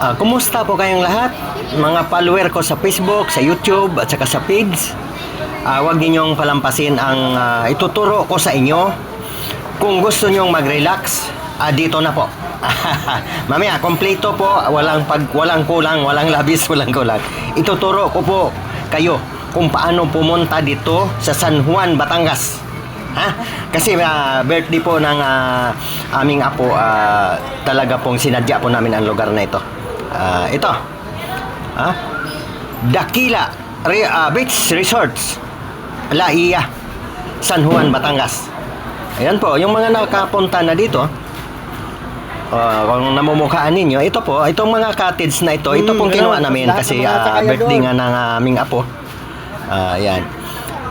Ah, kumusta po kayong lahat? Mga follower ko sa Facebook, sa YouTube, at saka sa page. Ah, huwag ninyong palampasin ang ah, ituturo ko sa inyo. Kung gusto nyong mag-relax, ah, dito na po. Mamaya, kompleto po, walang pag walang kulang, walang labis, walang kulang. Ituturo ko po kayo kung paano pumunta dito sa San Juan, Batangas. Ha? Kasi ah, birthday po ng ah, aming apo, ah, talaga pong sinadya po namin ang lugar na ito. Ah, ito. Ha? Dakila Re, ah, Beach Resorts. La Ia, San Juan, Batangas. Ayan po, yung mga nakapunta na dito, ah, kung namumukhaan ninyo, ito po, itong mga cottage na ito, ito Hmm, pong kinuha namin kasi sakaya birthday nga ng aming apo. Ah, ayan.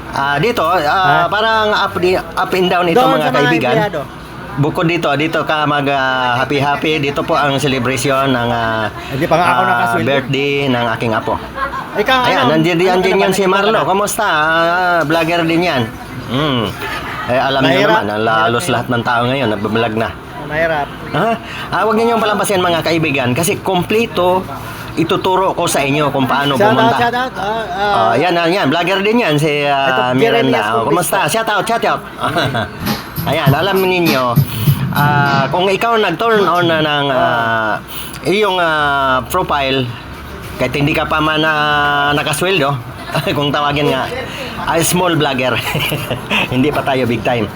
Ah, dito, Ha? parang up, up and down ito mga kaibigan. Bukod dito, dito ka mag ah, happy-happy. Dito po ang celebration ng ah, Hindi pa nga ako ah, nakasweldo. birthday ng aking apo. Ikaw, Ayan, ano? nandiyan Ano nandiyan ka yan si Marlo. Kamusta? Ah, vlogger din yan. Mm. Eh, alam niyo Mahirap. naman, ang halos lahat ng tao ngayon nagbablog na. Mahirap. Ha? Ah, huwag niyo palampasin mga kaibigan kasi kompleto ituturo ko sa inyo kung paano Shout out, pumunta. shout out. Ah, ah, Oh, yan, yan, yan. Vlogger din yan, si Ito, uh, Jeremias Miranda. Oh, kumusta? Shout out, shout out. Ayan, alam ninyo, ah, kung ikaw nag-turn on na ng ah, iyong ah, profile, kahit hindi ka pa man uh, nakasweldo, kung tawagin nga, ay small vlogger. hindi pa tayo big time.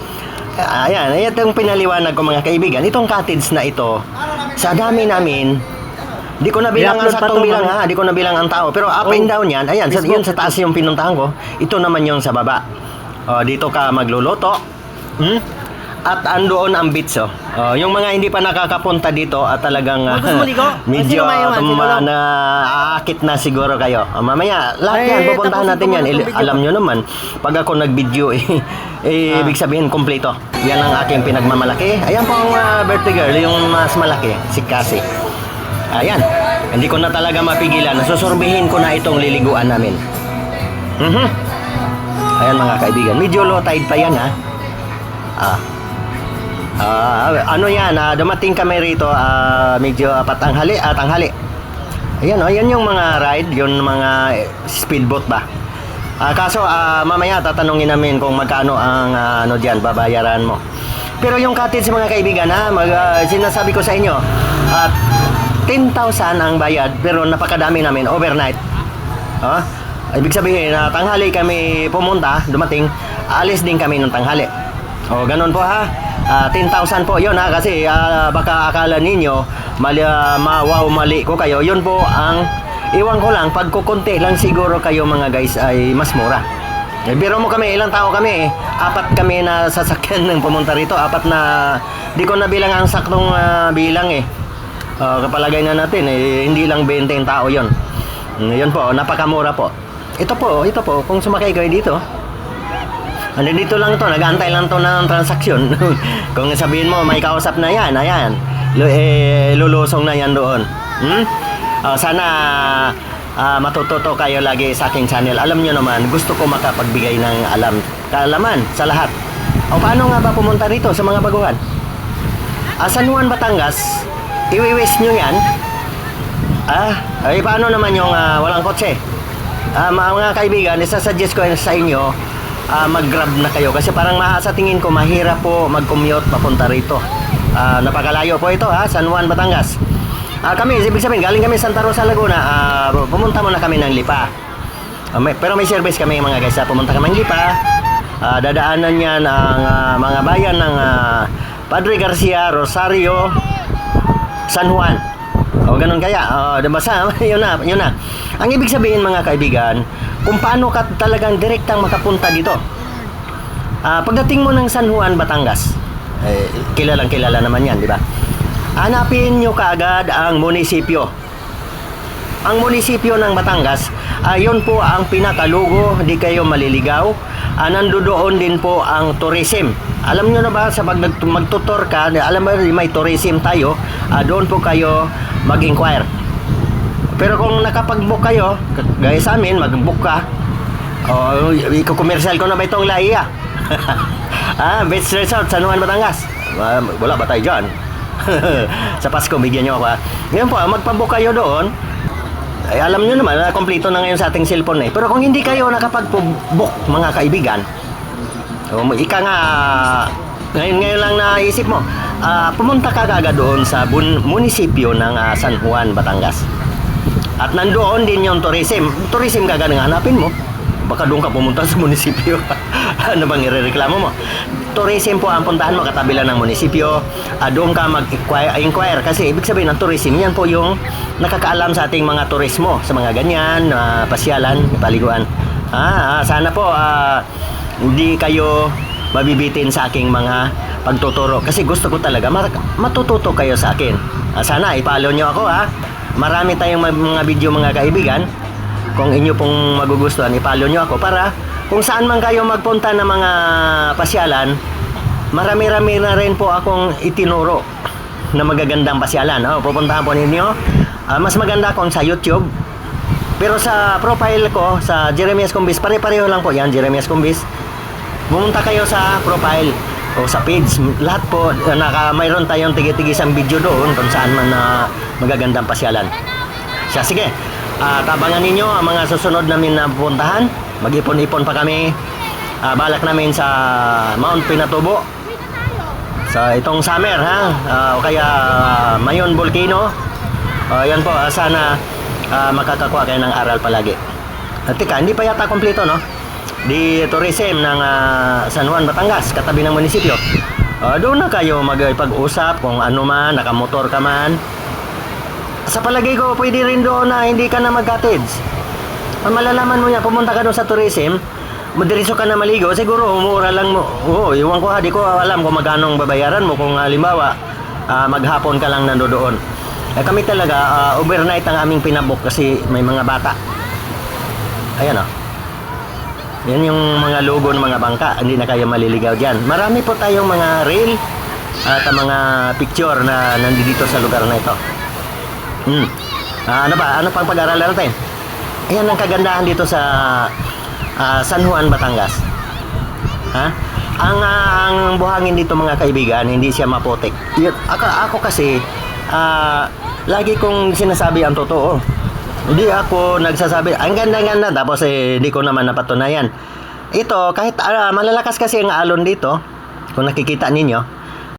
Ayan, ayan itong pinaliwanag ko mga kaibigan. Itong cottage na ito, sa dami namin, di ko na bilang ang saktong to, bilang ha, di ko na bilang ang tao. Pero up Oh. and down yan, ayan, sa, yun sa taas yung pinuntahan ko. Ito naman yung sa baba. Oh, dito ka magluluto. Hmm? At andoon ang beach oh. Oh, yung mga hindi pa nakakapunta dito at talagang Oh, gusto mo ligo? medyo lang? na aakit na siguro kayo. Oh, mamaya, lahat Ay, yan, pupuntahan natin yan. Il- alam nyo naman, pag ako nag-video, eh, eh Ah. ibig sabihin, kompleto. Yan ang aking pinagmamalaki. Ayan po ang ah, birthday girl, yung mas malaki, si Cassie. Ayan, hindi ko na talaga mapigilan. Susurbihin ko na itong liliguan namin. Mhm. Ayan mga kaibigan, medyo low tide pa yan ha. Ah. Ah, ano yan, ah, dumating kami rito ah, medyo patanghali, at tanghali. Ayan oh, yan yung mga ride, yung mga speedboat ba. Ah, kaso ah, mamaya tatanungin namin kung magkano ang ah, ano diyan babayaran mo. Pero yung cottage mga kaibigan ha, mag, ah, sinasabi ko sa inyo, at 10,000 ang bayad pero napakadami namin overnight. Ha? Ibig sabihin na tanghali kami pumunta, dumating, alis din kami ng tanghali. O ganun po ha. Ah, 10,000 po 'yon ha kasi ah, baka akala ninyo mali ah, ma wow mali ko kayo. 'Yun po ang iwan ko lang pag kukunti lang siguro kayo mga guys ay mas mura. Eh, biro mo kami, ilang tao kami eh. Apat kami na sasakyan ng pumunta rito. Apat na, di ko na bilang ang saktong ah, bilang eh. Ah, kapalagay na natin eh, hindi lang 20 yung tao yon. Yun po, napakamura po. Ito po, ito po, kung sumakay kayo dito, ano dito lang to, nag-aantay lang to ng transaksyon. kung sabihin mo, may kausap na yan, ayan, lu- eh, lulusong na yan doon. Hmm? Ah, sana ah, matututo kayo lagi sa aking channel. Alam nyo naman, gusto ko makapagbigay ng alam, kaalaman sa lahat. O paano nga ba pumunta rito sa mga baguhan? Ah, San Juan, Batangas, iwiwis nyo yan. Ah, ay paano naman yung ah, walang kotse? Mga, mga kaibigan, isasuggest ko sa inyo, ah, mag-grab na kayo. Kasi parang sa tingin ko, mahirap po mag-commute papunta rito. Ah, napakalayo po ito ha, San Juan, Batangas. Ah, kami, ibig sabihin, galing kami Santa Rosa, Laguna, ah, pumunta muna kami ng Lipa. Ah, may- pero may service kami mga guys, ah, pumunta kami ng Lipa. Ah, dadaanan niyan ang ah, mga bayan ng ah, Padre Garcia, Rosario, San Juan. O ganun kaya. O, diba sa, yun na, yun na. Ang ibig sabihin mga kaibigan, kung paano ka talagang direktang makapunta dito. Ah, pagdating mo ng San Juan, Batangas, eh, kilalang kilala naman yan, di ba? Hanapin nyo kaagad ang munisipyo. Ang munisipyo ng Batangas, ayon po ang pinakalugo, di kayo maliligaw. Ah, nandoon din po ang tourism. Alam nyo na ba sa pag magtutor ka, alam mo may tourism tayo, ah, doon po kayo mag-inquire. Pero kung nakapag-book kayo, gaya sa amin, mag-book ka, oh, iko-commercial ko na ba itong laiya? ah, Beach Resort, San Juan, Batangas. Ah, wala ba tayo dyan? sa Pasko, bigyan nyo ako. ah. Ngayon po, ah, magpabook kayo doon. Ay, alam nyo naman, ah, kompleto na ngayon sa ating cellphone eh. Pero kung hindi kayo nakapag-book, mga kaibigan, um, ika nga, ngayon, ngayon lang naisip mo, ah, pumunta ka kagad doon sa bun- munisipyo ng ah, San Juan, Batangas. At nandoon din yung tourism. Tourism ka ganang hanapin mo. Baka doon ka pumunta sa munisipyo. ano bang irereklamo mo? Tourism po ang puntahan mo katabi lang ng munisipyo. Ah, doon ka mag-inquire inquire. kasi ibig sabihin ng tourism, yan po yung nakakaalam sa ating mga turismo, sa mga ganyan, ah, pasyalan, paliguan. Ah, ah, sana po ah, hindi kayo mabibitin sa aking mga pagtuturo kasi gusto ko talaga mat- matututo kayo sa akin. Ah, sana ipalo nyo ako ha. Marami tayong mga video mga kaibigan. Kung inyo pong magugustuhan, ipalo nyo ako para kung saan man kayo magpunta ng mga pasyalan, marami-rami na rin po akong itinuro na magagandang pasyalan. Oh, pupuntahan po ninyo. Ah, mas maganda kung sa YouTube. Pero sa profile ko, sa Jeremias Cumbis, pare-pareho lang po yan, Jeremias Cumbis. Pumunta kayo sa profile o sa page. Lahat po, uh, naka, mayroon tayong tigi-tigisang video doon kung saan man na magagandang pasyalan. Siya, sige. Ah, tabangan ninyo ang mga susunod namin na puntahan. Mag-ipon-ipon pa kami. Ah, balak namin sa Mount Pinatubo. Sa itong summer, ha? Ah, o kaya ah, Mayon Volcano. Ah, yan po, ah, sana ah, makakakuha kayo ng aral palagi. At teka, hindi pa yata kompleto, no? Di tourism ng ah, San Juan, Batangas, katabi ng munisipyo. Ah, doon na kayo magpag-usap kung ano man, nakamotor ka man. Sa palagay ko, pwede rin doon na hindi ka na mag-cottage. Malalaman mo niya, pumunta ka doon sa tourism, madiretso ka na maligo, siguro mura lang mo. Oo, iwan ko ha, di ko alam kung magkano babayaran mo kung halimbawa ah, maghapon ka lang nandoon. Eh kami talaga, ah, overnight ang aming pinabok kasi may mga bata. Ayan o. Yan yung mga logo ng mga bangka, hindi na kayo maliligaw dyan. Marami po tayong mga reel at mga picture na nandito sa lugar na ito. Hmm. Ah, ano ba? Ano pang pag-aralan natin? Ayan ang kagandahan dito sa ah, San Juan, Batangas. Ha? Ang ah, ang buhangin dito mga kaibigan, hindi siya maputik. Yun, ako, ako kasi ah, lagi kong sinasabi ang totoo. Hindi ako nagsasabi, ang ganda-ganda, tapos eh, hindi ko naman napatunayan. Ito, kahit ah, malalakas kasi ang alon dito, kung nakikita ninyo,